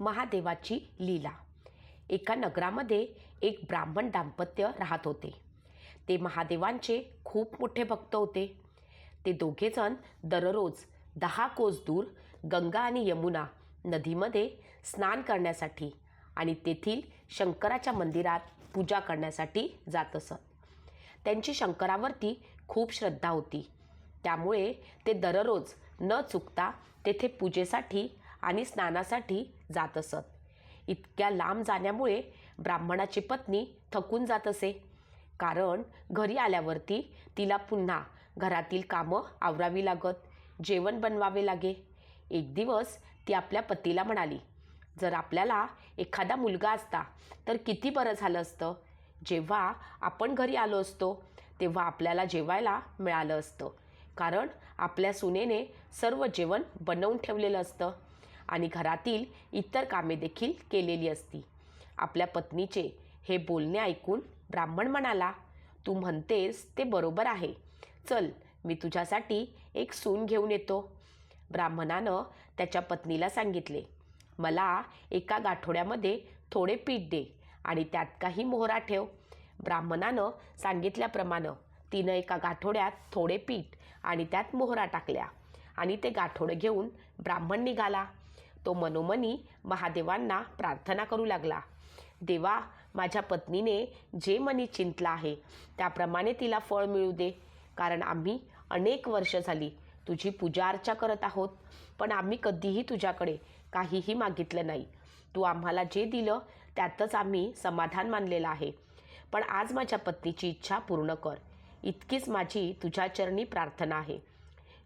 महादेवाची लीला. एका नगरामध्ये एक ब्राह्मण दाम्पत्य राहत होते. ते महादेवांचे खूप मोठे भक्त होते. ते दोघेजण दररोज दहा कोस दूर गंगा आणि यमुना नदीमध्ये स्नान करण्यासाठी आणि तेथील शंकराच्या मंदिरात पूजा करण्यासाठी जात असत. त्यांची शंकरावरती खूप श्रद्धा होती. त्यामुळे ते दररोज न चुकता तेथे पूजेसाठी आणि स्नानासाठी जात असत. इतक्या लांब जाण्यामुळे ब्राह्मणाची पत्नी थकून जात असे. कारण घरी आल्यावरती तिला पुन्हा घरातील कामं आवरावी लागत जेवण बनवावे लागे. एक दिवस ती आपल्या पतीला म्हणाली जर आपल्याला एखादा मुलगा असता तर किती बरं झालं असतं. जेव्हा आपण घरी आलो असतो तेव्हा आपल्याला जेवायला मिळालं असतं. कारण आपल्या सुनेने सर्व जेवण बनवून ठेवलेलं असतं. आणि घरातील इतर कामे देखील केलेली असती. आपल्या पत्नीचे हे बोलणे ऐकून ब्राह्मण म्हणाला तू म्हणतेस ते बरोबर आहे. चल मी तुझ्यासाठी एक सून घेऊन येतो. ब्राह्मणानं त्याच्या पत्नीला सांगितले मला एका गाठोड्यामध्ये थोडे पीठ दे आणि त्यात काही मोहरा ठेव. ब्राह्मणानं सांगितल्याप्रमाणे तिनं एका गाठोड्यात थोडे पीठ आणि त्यात मोहरा टाकल्या आणि ते गाठोडं घेऊन ब्राह्मण निघाला. तो मनोमनी महादेवांना प्रार्थना करू लागला. देवा माझ्या पत्नीने जे मनी चिंतलं आहे त्याप्रमाणे तिला फळ मिळू दे. कारण आम्ही अनेक वर्ष झाली तुझी पूजा अर्चा करत आहोत पण आम्ही कधीही तुझ्याकडे काहीही मागितलं नाही. तू आम्हाला जे दिलं त्यातच आम्ही समाधान मानलेलं आहे. पण आज माझ्या पत्नीची इच्छा पूर्ण कर. इतकीच माझी तुझ्या चरणी प्रार्थना आहे.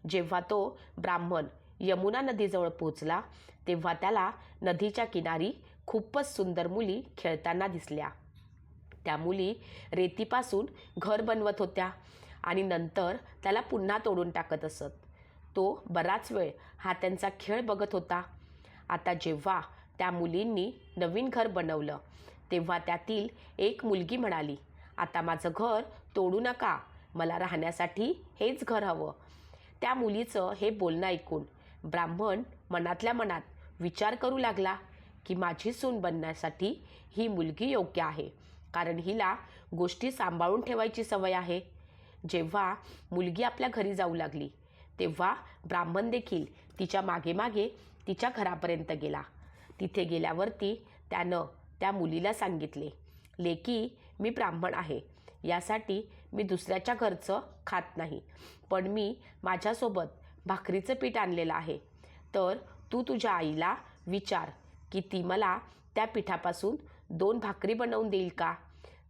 जेव्हा तो ब्राह्मण यमुना नदीजवळ पोचला तेव्हा त्याला नदीच्या किनारी खूपच सुंदर मुली खेळताना दिसल्या. त्या मुली रेतीपासून घर बनवत होत्या आणि नंतर त्याला पुन्हा तोडून टाकत असत. तो बराच वेळ हा त्यांचा खेळ बघत होता. आता जेव्हा त्या मुलींनी नवीन घर बनवलं तेव्हा त्यातील एक मुलगी म्हणाली आता माझं घर तोडू नका मला राहण्यासाठी हेच घर हवं. त्या मुलीचं हे बोलणं ऐकून ब्राह्मण मनातल्या मनात विचार करू लागला की माझी सून बनण्यासाठी ही मुलगी योग्य आहे. कारण हिला गोष्टी सांभाळून ठेवायची सवय आहे. जेव्हा मुलगी आपल्या घरी जाऊ लागली तेव्हा ब्राह्मण देखील तिच्यामागे मागे तिच्या घरापर्यंत गेला. तिथे गेल्यावरती त्यानं त्या मुलीला सांगितले लेकी मी ब्राह्मण आहे. यासाठी मी दुसऱ्याच्या घरचं खात नाही. पण मी माझ्यासोबत भाकरीचं पीठ आणलेलं आहे. तर तू तुझ्या आईला विचार की ती मला त्या पिठापासून दोन भाकरी बनवून देईल का?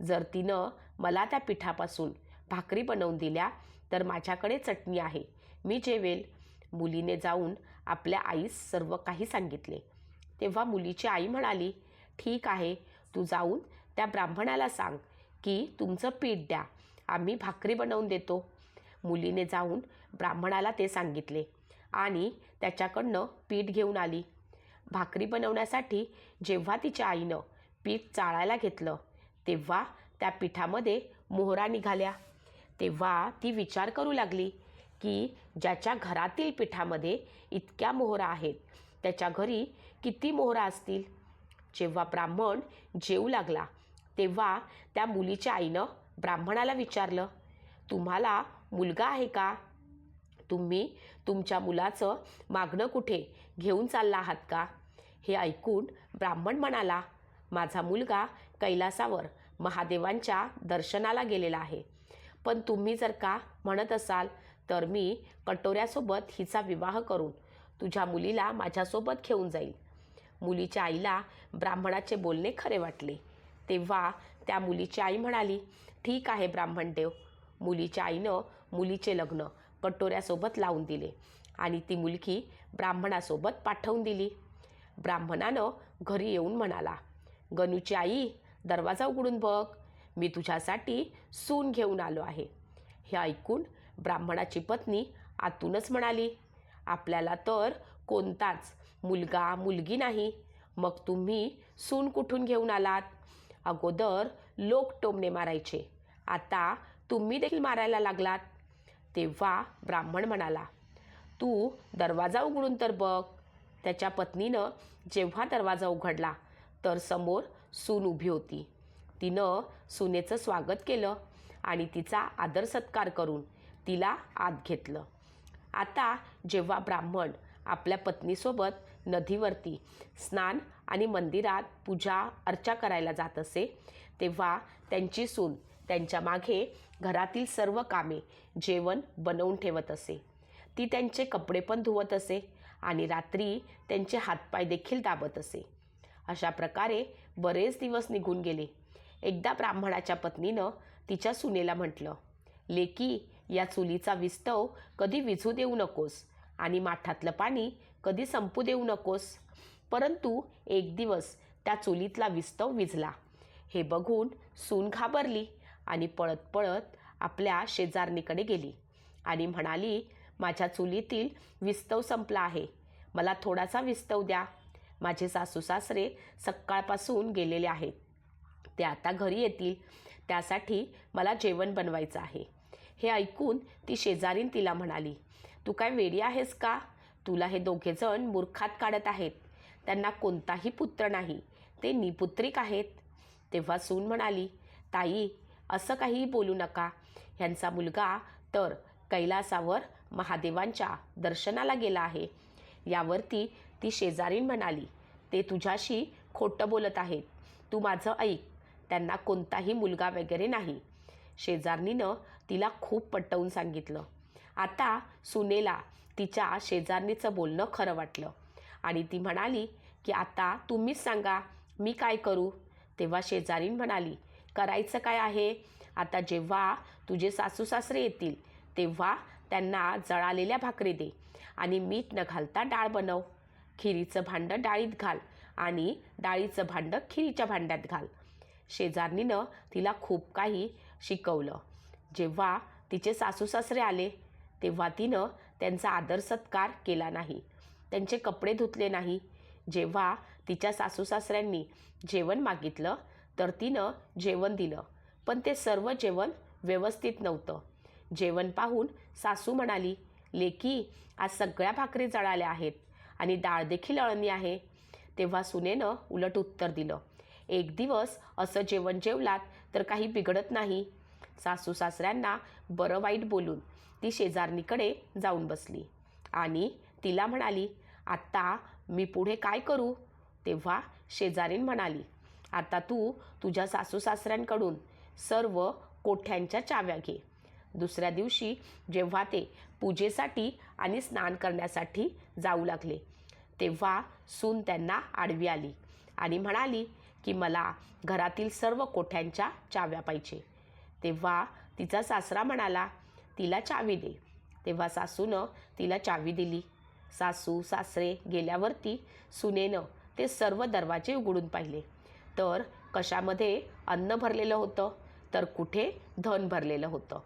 जर तिनं मला त्या पिठापासून भाकरी बनवून दिल्या तर माझ्याकडे चटणी आहे. मी जेवेल. मुलीने जाऊन आपल्या आईस सर्व काही सांगितले. तेव्हा मुलीची आई म्हणाली ठीक आहे तू जाऊन त्या ब्राह्मणाला सांग की तुमचं पीठ द्या. आम्ही भाकरी बनवून देतो. मुलीने जाऊन ब्राह्मणाला ते सांगितले आणि त्याच्याकडनं पीठ घेऊन आली. भाकरी बनवण्यासाठी जेव्हा तिच्या आईनं पीठ चाळायला घेतलं तेव्हा त्या पिठामध्ये मोहरा निघाल्या. तेव्हा ती विचार करू लागली की ज्याच्या घरातील पिठामध्ये इतक्या मोहरा आहेत त्याच्या घरी किती मोहरा असतील? जेव्हा ब्राह्मण जेऊ लागला तेव्हा त्या मुलीच्या आईनं ब्राह्मणाला विचारलं तुम्हाला मुलगा आहे का? तुम्ही तुमच्या मुलाचं मागणं कुठे घेऊन चालला आहात का? हे ऐकून ब्राह्मण म्हणाला माझा मुलगा कैलासावर महादेवांच्या दर्शनाला गेलेला आहे. पण तुम्ही जर का म्हणत असाल तर मी कटोऱ्यासोबत हिचा विवाह करून तुझ्या मुलीला माझ्यासोबत घेऊन जाईल. मुलीच्या आईला ब्राह्मणाचे बोलणे खरे वाटले. तेव्हा त्या मुलीची आई म्हणाली ठीक आहे ब्राह्मणदेव. मुलीच्या आईनं मुलीचे लग्न कटोऱ्यासोबत लावून दिले आणि ती मुलगी ब्राह्मणासोबत पाठवून दिली. ब्राह्मणानं घरी येऊन म्हणाला गणूची आई दरवाजा उघडून बघ. मी तुझ्यासाठी सून घेऊन आलो आहे. हे ऐकून ब्राह्मणाची पत्नी आतूनच म्हणाली आपल्याला तर कोणताच मुलगा मुलगी नाही. मग तुम्ही सून कुठून घेऊन आलात? अगोदर लोक टोमणे मारायचे. आता तुम्ही देखील मारायला लागलात. तेव्हा ब्राह्मण म्हणाला तू दरवाजा उघडून तर बघ. त्याच्या पत्नीनं जेव्हा दरवाजा उघडला तर समोर सून उभी होती. तिनं सुनेचं स्वागत केलं आणि तिचा आदर सत्कार करून तिला आत घेतलं. आता जेव्हा ब्राह्मण आपल्या पत्नीसोबत नदीवरती स्नान आणि मंदिरात पूजा अर्चा करायला जात असे तेव्हा त्यांची सून त्यांच्या मागे घरातील सर्व कामे जेवण बनवून ठेवत असे. ती त्यांचे कपडे पण धुवत असे आणि रात्री त्यांचे हातपाय देखील दाबत असे. अशा प्रकारे बरेच दिवस निघून गेले. एकदा ब्राह्मणाच्या पत्नीनं तिच्या सुनेला म्हटलं लेकी या चुलीचा विस्तव कधी विझू देऊ नकोस आणि माठातलं पाणी कधी संपू देऊ नकोस. परंतु एक दिवस त्या चुलीतला विस्तव विझला. हे बघून सून घाबरली. आणि पळत पळत आपल्या शेजारणीकडे गेली. आणि म्हणाली माझ्या चुलीतील विस्तव संपला आहे. मला थोडासा विस्तव द्या. माझे सासू सासरे सकाळपासून गेलेले आहेत. ते आता घरी येतील. त्यासाठी मला जेवण बनवायचं आहे. हे ऐकून ती शेजारीन तिला म्हणाली तू काय वेडी आहेस का? तुला हे दोघेजण मूर्खात काढत आहेत. त्यांना कोणताही पुत्र नाही. ते निपुत्रिक आहेत. तेव्हा सून म्हणाली ताई असं काहीही बोलू नका. ह्यांचा मुलगा तर कैलासावर महादेवांच्या दर्शनाला गेला आहे. यावरती ती शेजारीण म्हणाली ते तुझ्याशी खोटं बोलत आहेत. तू माझं ऐक. त्यांना कोणताही मुलगा वगैरे नाही. शेजारणीनं तिला खूप पटवून सांगितलं. आता सुनेला तिच्या शेजारणीचं बोलणं खरं वाटलं आणि ती म्हणाली की आता तुम्हीच सांगा मी काय करू? तेव्हा शेजारीन म्हणाली करायचं काय आहे? आता जेव्हा तुझे सासू सासरे येतील तेव्हा त्यांना जळालेल्या भाकरी दे आणि मीठ न घालता डाळ बनव. खिरीचं भांडं डाळीत घाल आणि डाळीचं भांडं खिरीच्या भांड्यात घाल. शेजारणीनं तिला खूप काही शिकवलं. जेव्हा तिचे सासू सासरे आले तेव्हा तिनं त्यांचा आदर सत्कार केला नाही. त्यांचे कपडे धुतले नाही. जेव्हा तिच्या सासू सासऱ्यांनी जेवण मागितलं तर तिनं जेवण दिलं. पण ते सर्व जेवण व्यवस्थित नव्हतं. जेवण पाहून सासू म्हणाली लेकी आज सगळ्या भाकरी जळाल्या आहेत आणि डाळ देखील अळणी आहे. तेव्हा सुनेनं उलट उत्तर दिलं एक दिवस असं जेवण जेवलात तर काही बिघडत नाही. सासू सासऱ्यांना बरं वाईट बोलून ती शेजारणीकडे जाऊन बसली आणि तिला म्हणाली आत्ता मी पुढे काय करू? तेव्हा शेजारीन म्हणाली आता तू तुझ्या सासू सासऱ्यांकडून सर्व कोठ्यांच्या चाव्या घे. दुसऱ्या दिवशी जेव्हा ते पूजेसाठी आणि स्नान करण्यासाठी जाऊ लागले तेव्हा सून त्यांना आडवी आली आणि म्हणाली की मला घरातील सर्व कोठ्यांच्या चाव्या पाहिजे. तेव्हा तिचा सासरा म्हणाला तिला चावी दे. तेव्हा सासूनं तिला चावी दिली. सासू सासरे गेल्यावरती सुनेनं ते सर्व दरवाजे उघडून पाहिले. तर कशामध्ये अन्न भरलेलं होतं? तर कुठे धन भरलेलं होतं?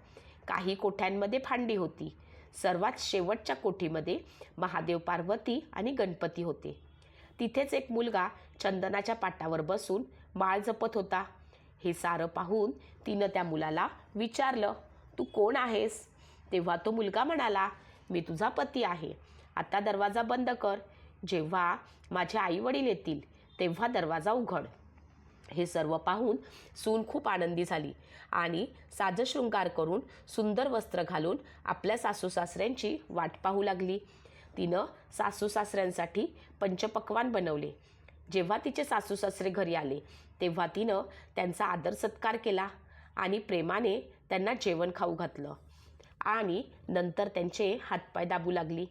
काही कोठ्यांमध्ये फांडी होती. सर्वात शेवटच्या कोठीमध्ये महादेव पार्वती आणि गणपती होते. तिथेच एक मुलगा चंदनाच्या पाटावर बसून माळ जपत होता. हे सारं पाहून तिनं त्या मुलाला विचारलं तू कोण आहेस? तेव्हा तो मुलगा म्हणाला मी तुझा पती आहे. आता दरवाजा बंद कर. जेव्हा माझे आई वडील येतील तेव्हा दरवाजा उघड. हे सर्व पाहून सून खूप आनंदी झाली आणि साजशृंगार करून सुंदर वस्त्र घालून आपल्या सासू सासऱ्यांची वाट पाहू लागली. तिनं सासू सासऱ्यांसाठी पंचपक्वान बनवले. जेव्हा तिचे सासू सासरे घरी आले तेव्हा तिनं त्यांचा आदर सत्कार केला आणि प्रेमाने त्यांना जेवण खाऊ घातलं आणि नंतर त्यांचे हातपाय दाबू लागली.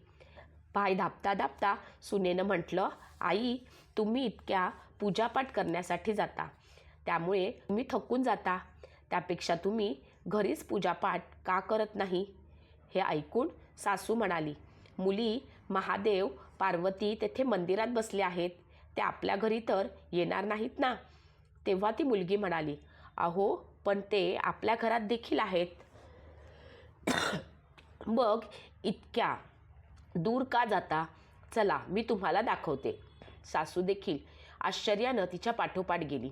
पाय दाबता दाबता सुनेनं म्हटलं आई तुम्ही इतक्या पूजापाठ करण्यासाठी जाता. त्यामुळे तुम्ही थकून जाता. त्यापेक्षा तुम्ही घरीच पूजापाठ का करत नाही? हे ऐकून सासू म्हणाली मुली महादेव पार्वती तेथे मंदिरात बसले आहेत. ते आपल्या घरी तर येणार नाहीत ना? तेव्हा ती मुलगी म्हणाली अहो पण ते आपल्या घरात देखील आहेत. मग इतक्या दूर का जाता? चला मी तुम्हाला दाखवते. सासू देखील आश्चर्यानं तिच्या पाठोपाठ गेली.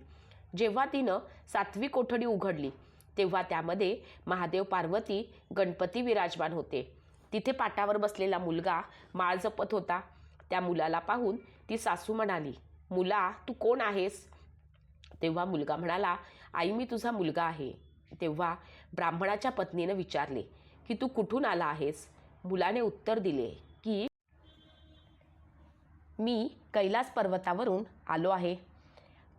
जेव्हा तिनं सातवी कोठडी उघडली तेव्हा त्यामध्ये महादेव पार्वती गणपती विराजमान होते. तिथे पाटावर बसलेला मुलगा माळ जपत होता. त्या मुलाला पाहून ती सासू म्हणाली मुला तू कोण आहेस? तेव्हा मुलगा म्हणाला आई मी तुझा मुलगा आहे. तेव्हा ब्राह्मणाच्या पत्नीनं विचारले की तू कुठून आला आहेस? मुलाने उत्तर दिले मी कैलास पर्वतावरून आलो आहे.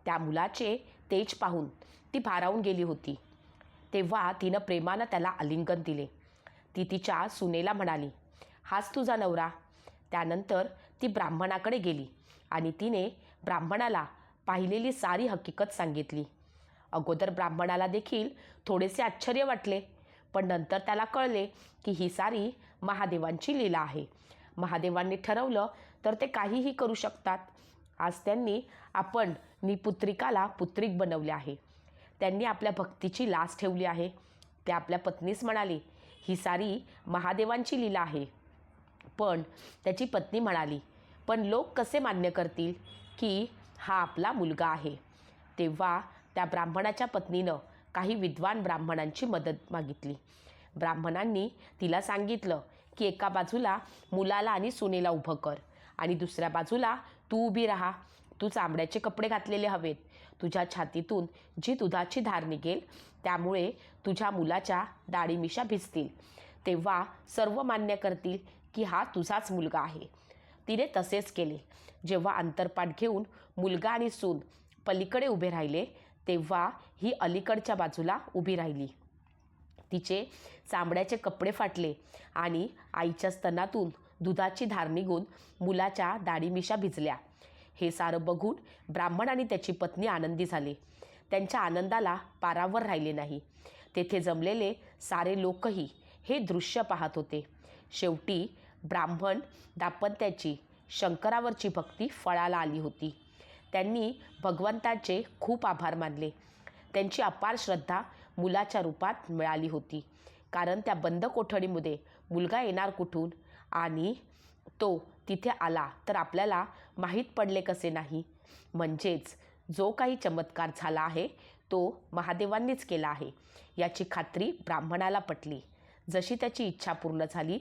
त्या मुलाचे तेज पाहून ती भारावून गेली होती. तेव्हा तिनं प्रेमानं त्याला आलिंगन दिले. ती तिच्या सुनेला म्हणाली हाच तुझा नवरा. त्यानंतर ती ब्राह्मणाकडे गेली आणि तिने ब्राह्मणाला पाहिलेली सारी हकीकत सांगितली. अगोदर ब्राह्मणाला देखील थोडेसे आश्चर्य वाटले पण नंतर त्याला कळले की ही सारी महादेवांची लीला आहे. महादेवांनी ठरवलं तर ते काहीही करू शकतात. आज त्यांनी आपण निपुत्रिकाला पुत्रिक बनवले आहे. त्यांनी आपल्या भक्तीची लाच ठेवली आहे. ते आपल्या पत्नीस म्हणाले ही सारी महादेवांची लीला आहे. पण त्याची पत्नी म्हणाली पण लोक कसे मान्य करतील की हा आपला मुलगा आहे? तेव्हा त्या ब्राह्मणाच्या पत्नीनं काही विद्वान ब्राह्मणांची मदत मागितली. ब्राह्मणांनी तिला सांगितलं की एका बाजूला मुलाला आणि सुनेला उभं कर. आणि दुसऱ्या बाजूला तू उभी राहा. तू चांबड्याचे कपडे घातलेले हवेत. तुझ्या छातीतून जी दुधाची धार निघेल त्यामुळे तुझ्या मुलाच्या दाढीमिशा भिजतील. तेव्हा सर्व मान्य करतील की हा तुझाच मुलगा आहे. तिने तसेच केले. जेव्हा अंतरपाठ घेऊन मुलगा आणि सून पलीकडे उभे राहिले तेव्हा ही अलीकडच्या बाजूला उभी राहिली. तिचे चांबड्याचे कपडे फाटले आणि आईच्या स्तनातून दुधाची धार निघून मुलाच्या दाढीमिशा भिजल्या. हे सारं बघून ब्राह्मण आणि त्याची पत्नी आनंदी झाले. त्यांच्या आनंदाला पारावर राहिले नाही. तेथे जमलेले सारे लोकही हे दृश्य पाहत होते. शेवटी ब्राह्मण दाम्पत्याची शंकरावरची भक्ती फळाला आली होती. त्यांनी भगवंताचे खूप आभार मानले. त्यांची अपार श्रद्धा मुलाच्या रूपात मिळाली होती. कारण त्या बंद कोठडीमध्ये मुलगा येणार कुठून? आणि तो तिथे आला तर आपल्याला माहीत पडले कसे नाही. म्हणजेच जो काही चमत्कार झाला आहे तो महादेवांनीच केला आहे. याची खात्री ब्राह्मणाला पटली. जशी त्याची इच्छा पूर्ण झाली